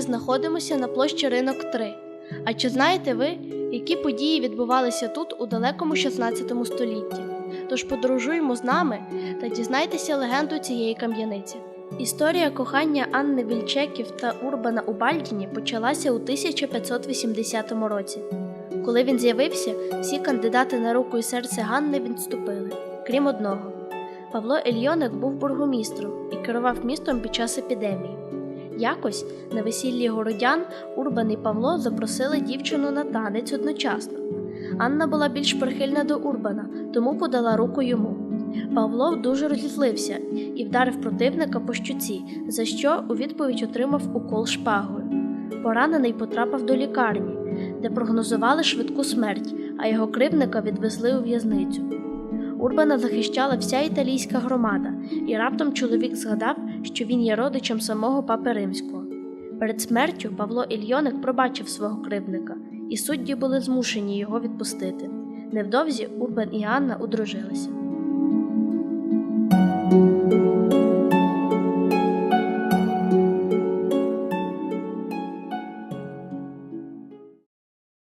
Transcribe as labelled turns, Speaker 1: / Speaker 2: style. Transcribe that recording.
Speaker 1: знаходимося на площі Ринок 3. А чи знаєте ви, які події відбувалися тут у далекому 16 столітті? Тож подорожуємо з нами та дізнайтеся легенду цієї кам'яниці. Історія кохання Анни Вільчеків та Урбана у Бальдіні почалася у 1580 році. Коли він з'явився, всі кандидати на руку і серце Ганни відступили, крім одного. Павло Ельйоник був бургомістром і керував містом під час епідемії. Якось на весіллі городян Урбан і Павло запросили дівчину на танець одночасно. Анна була більш прихильна до Урбана, тому подала руку йому. Павло дуже розізлився і вдарив противника по щуці, за що у відповідь отримав укол шпагою. Поранений потрапив до лікарні, де прогнозували швидку смерть, а його кривника відвезли у в'язницю. Урбана захищала вся італійська громада, і раптом чоловік згадав, що він є родичем самого папи римського. Перед смертю Павло Ільйоник пробачив свого кривдника, і судді були змушені його відпустити. Невдовзі Урбан і Анна одружилися.